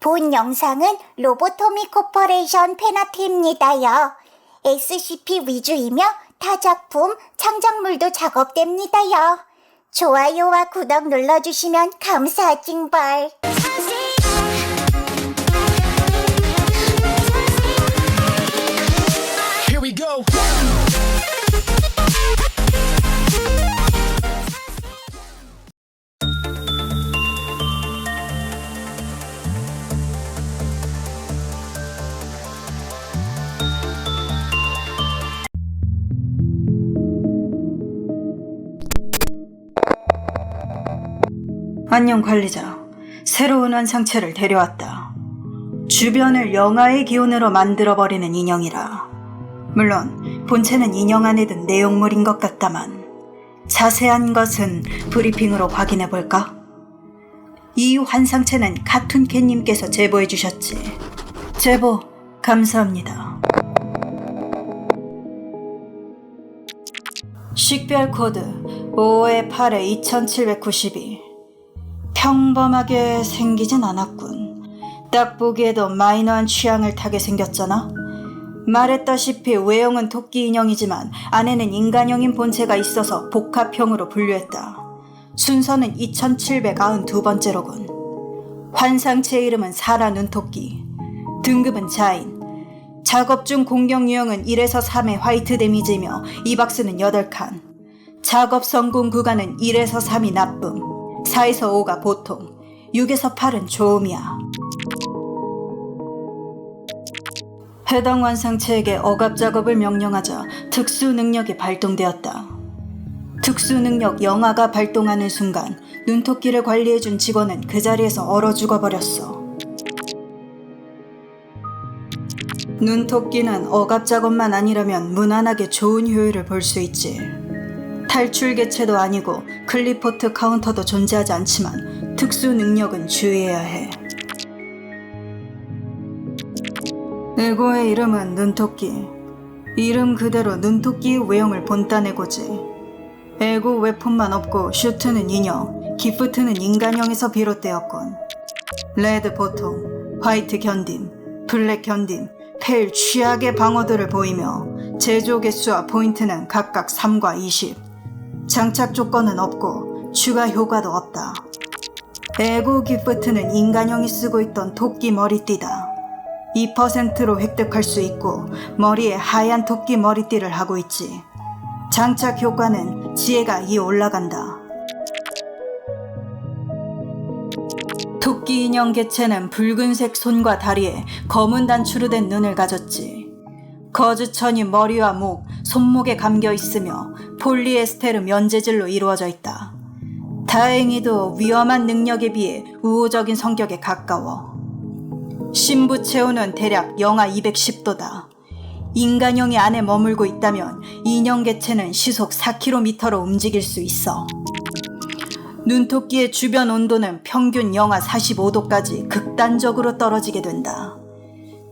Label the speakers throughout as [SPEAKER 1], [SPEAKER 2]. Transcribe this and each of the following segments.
[SPEAKER 1] 본 영상은 로보토미 코퍼레이션 페나트입니다요. SCP 위주이며 타 작품, 창작물도 작업됩니다요. 좋아요와 구독 눌러주시면 감사하징벌.
[SPEAKER 2] 안녕 관리자. 새로운 완상체를 데려왔다. 주변을 영화의 기운으로 만들어버리는 인형이라. 물론 본체는 인형 안에 든 내용물인 것 같다만 자세한 것은 브리핑으로 확인해 볼까? 이 환상체는 카툰캣님께서 제보해 주셨지. 제보 감사합니다. 식별 코드 5-8-2792 평범하게 생기진 않았군. 딱 보기에도 마이너한 취향을 타게 생겼잖아. 말했다시피 외형은 토끼 인형이지만 안에는 인간형인 본체가 있어서 복합형으로 분류했다. 순서는 2792번째로군. 환상체 이름은 사라 눈토끼. 등급은 자인. 작업 중 공격 유형은 1에서 3의 화이트 데미지이며 이 박스는 8칸. 작업 성공 구간은 1에서 3이 나쁨, 4에서 5가 보통, 6에서 8은 좋음이야. 해당 완상체에게 억압 작업을 명령하자 특수 능력이 발동되었다. 특수 능력 영아가 발동하는 순간 눈토끼를 관리해준 직원은 그 자리에서 얼어 죽어버렸어. 눈토끼는 억압 작업만 아니라면 무난하게 좋은 효율을 볼 수 있지. 탈출 개체도 아니고 클리포트 카운터도 존재하지 않지만 특수 능력은 주의해야 해. 에고의 이름은 눈토끼. 이름 그대로 눈토끼의 외형을 본따내고지. 에고 웨폰만 없고 슈트는 인형, 기프트는 인간형에서 비롯되었군. 레드 보통, 화이트 견딘, 블랙 견딘, 페일 취약의 방어들을 보이며 제조 개수와 포인트는 각각 3과 20. 장착 조건은 없고 추가 효과도 없다. 에고 기프트는 인간형이 쓰고 있던 토끼 머리띠다. 2%로 획득할 수 있고 머리에 하얀 토끼 머리띠를 하고 있지. 장착 효과는 지혜가 2 올라간다. 토끼 인형 개체는 붉은색 손과 다리에 검은 단추로 된 눈을 가졌지. 거즈천이 머리와 목, 손목에 감겨 있으며 폴리에스테르 면재질로 이루어져 있다. 다행히도 위험한 능력에 비해 우호적인 성격에 가까워. 신부 체온은 대략 영하 210도다. 인간형이 안에 머물고 있다면 인형 개체는 시속 4km로 움직일 수 있어. 눈토끼의 주변 온도는 평균 영하 45도까지 극단적으로 떨어지게 된다.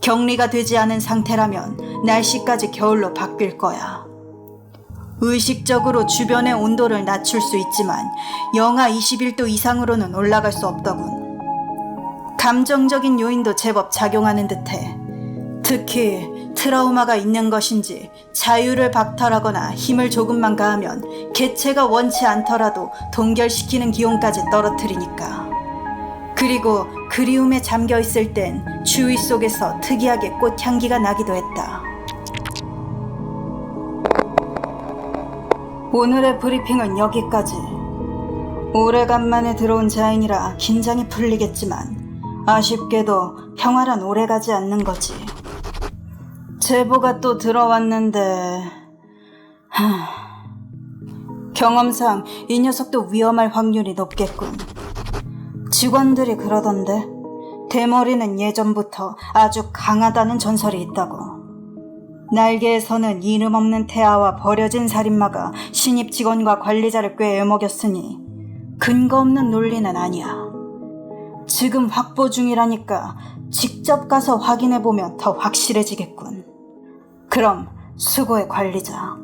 [SPEAKER 2] 격리가 되지 않은 상태라면 날씨까지 겨울로 바뀔 거야. 의식적으로 주변의 온도를 낮출 수 있지만 영하 21도 이상으로는 올라갈 수 없더군. 감정적인 요인도 제법 작용하는 듯해. 특히 트라우마가 있는 것인지 자유를 박탈하거나 힘을 조금만 가하면 개체가 원치 않더라도 동결시키는 기온까지 떨어뜨리니까. 그리고 그리움에 잠겨 있을 땐 주위 속에서 특이하게 꽃향기가 나기도 했다. 오늘의 브리핑은 여기까지. 오래간만에 들어온 자인이라 긴장이 풀리겠지만 아쉽게도 평화란 오래가지 않는 거지. 제보가 또 들어왔는데 하... 경험상 이 녀석도 위험할 확률이 높겠군. 직원들이 그러던데 대머리는 예전부터 아주 강하다는 전설이 있다고. 날개에서는 이름 없는 태아와 버려진 살인마가 신입 직원과 관리자를 꽤 애먹였으니 근거 없는 논리는 아니야. 지금 확보 중이라니까 직접 가서 확인해 보면 더 확실해지겠군. 그럼 수고해 관리자.